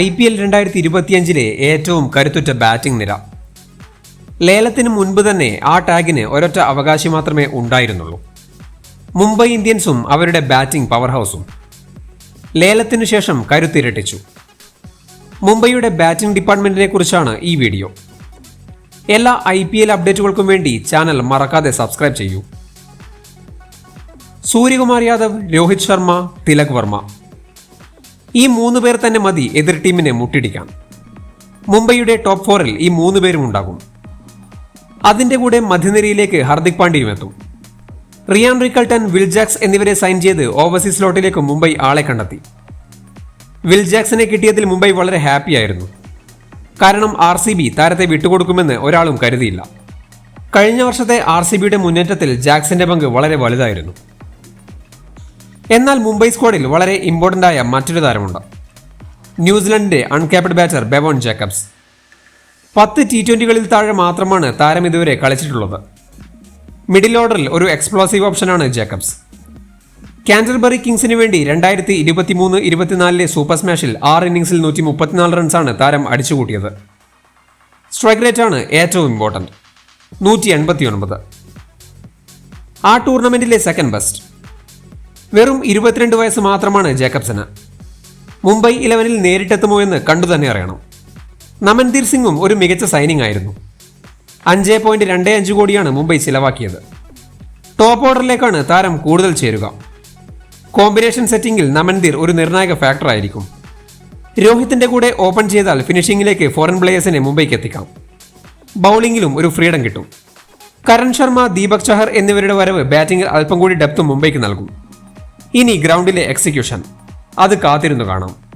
I P L രണ്ടായിരത്തി ഇരുപത്തിയഞ്ചിലെ ഏറ്റവും കരുത്തുറ്റ ബാറ്റിംഗ് നിര. ലേലത്തിന് മുൻപ് തന്നെ ആ ടാഗിന് ഒരൊറ്റ അവകാശി മാത്രമേ ഉണ്ടായിരുന്നുള്ളൂ. മുംബൈ ഇന്ത്യൻസും അവരുടെ ബാറ്റിംഗ് പവർ ഹൗസും ലേലത്തിനു ശേഷം കരുത്തിരട്ടിച്ചു മുംബൈയുടെ ബാറ്റിംഗ് ഡിപ്പാർട്ട്മെന്റിനെ കുറിച്ചാണ് ഈ വീഡിയോ. എല്ലാ ഐ പി എൽ അപ്ഡേറ്റുകൾക്കും വേണ്ടി ചാനൽ മറക്കാതെ സബ്സ്ക്രൈബ് ചെയ്യൂ. സൂര്യകുമാർ യാദവ് രോഹിത് ശർമ്മ തിലക് വർമ്മ. ഈ മൂന്ന് പേർ തന്നെ മതി എതിർ ടീമിനെ മുട്ടിടിക്കാൻ. മുംബൈയുടെ ടോപ്പ് ഫോറിൽ ഈ മൂന്ന് പേരും ഉണ്ടാകും. അതിന്റെ കൂടെ മധ്യനിരയിലേക്ക് ഹാർദിക് പാണ്ഡ്യയും എത്തും. റിയാൻ റിക്കൾട്ടൺ വിൽജാക്സ് എന്നിവരെ സൈൻ ചെയ്ത് ഓവർസീസ് സ്ലോട്ടിലേക്ക് മുംബൈ ആളെ കണ്ടെത്തി. വിൽജാക്സിനെ കിട്ടിയതിൽ മുംബൈ വളരെ ഹാപ്പിയായിരുന്നു കാരണം ആർ സി ബി താരത്തെ വിട്ടുകൊടുക്കുമെന്ന് ഒരാളും കരുതിയില്ല. കഴിഞ്ഞ വർഷത്തെ ആർ സി ബിയുടെ മുന്നേറ്റത്തിൽ ജാക്സിന്റെ പങ്ക് വളരെ വലുതായിരുന്നു. എന്നാൽ മുംബൈ സ്ക്വാഡിൽ വളരെ ഇമ്പോർട്ടന്റ് ആയ മറ്റൊരു താരമുണ്ട്. ന്യൂസിലൻഡിന്റെ അൺക്യാപ്ഡ് ബാറ്റർ ബെവോൺ ജേക്കബ്സ്. പത്ത് ടി ട്വന്റികളിൽ താഴെ മാത്രമാണ് താരം ഇതുവരെ കളിച്ചിട്ടുള്ളത്. മിഡിൽ ഓർഡറിൽ ഒരു എക്സ്പ്ലോസീവ് ഓപ്ഷനാണ് ജേക്കബ്സ്. കാൻഡർബറി കിങ്സിന് വേണ്ടി രണ്ടായിരത്തി ഇരുപത്തി മൂന്ന് ഇരുപത്തിനാലിലെ സൂപ്പർ സ്മാഷിൽ ആറ് ഇന്നിംഗ്സിൽ നൂറ്റി മുപ്പത്തിനാല് റൺസാണ് താരം അടിച്ചുകൂട്ടിയത്. സ്ട്രൈക്ക് റേറ്റ് ആണ് ഏറ്റവും ഇമ്പോർട്ടന്റ് നൂറ്റി എൺപത്തി ഒൻപത് ആ ടൂർണമെന്റിലെ സെക്കൻഡ് ബെസ്റ്റ് വെറും ഇരുപത്തിരണ്ട് വയസ്സ് മാത്രമാണ് ജേക്കബ്സന്. മുംബൈ ഇലവനിൽ നേരിട്ടെത്തുമോ എന്ന് കണ്ടു തന്നെ അറിയണം. നമൻദീർ സിംഗും ഒരു മികച്ച സൈനിങ് ആയിരുന്നു. അഞ്ച് പോയിന്റ് രണ്ട് അഞ്ച് കോടിയാണ് മുംബൈ ചിലവാക്കിയത്. ടോപ്പ് ഓർഡറിലേക്കാണ് താരം കൂടുതൽ ചേരുക. കോമ്പിനേഷൻ സെറ്റിംഗിൽ നമൻദീർ ഒരു നിർണായക ഫാക്ടർ ആയിരിക്കും. രോഹിത്തിന്റെ കൂടെ ഓപ്പൺ ചെയ്താൽ ഫിനിഷിംഗിലേക്ക് ഫോറിൻ പ്ലേയേഴ്സിനെ മുംബൈക്ക് എത്തിക്കാം. ബൗളിംഗിലും ഒരു ഫ്രീഡം കിട്ടും. കരൺ ശർമ്മ ദീപക് ചഹർ എന്നിവരുടെ വരവ് ബാറ്റിംഗിൽ അല്പം കൂടി ഡെപ്ത് മുംബൈക്ക് നൽകും. ഇനി ഗ്രൗണ്ടിലെ എക്സിക്യൂഷൻ. അത് കാത്തിരുന്നു കാണാം.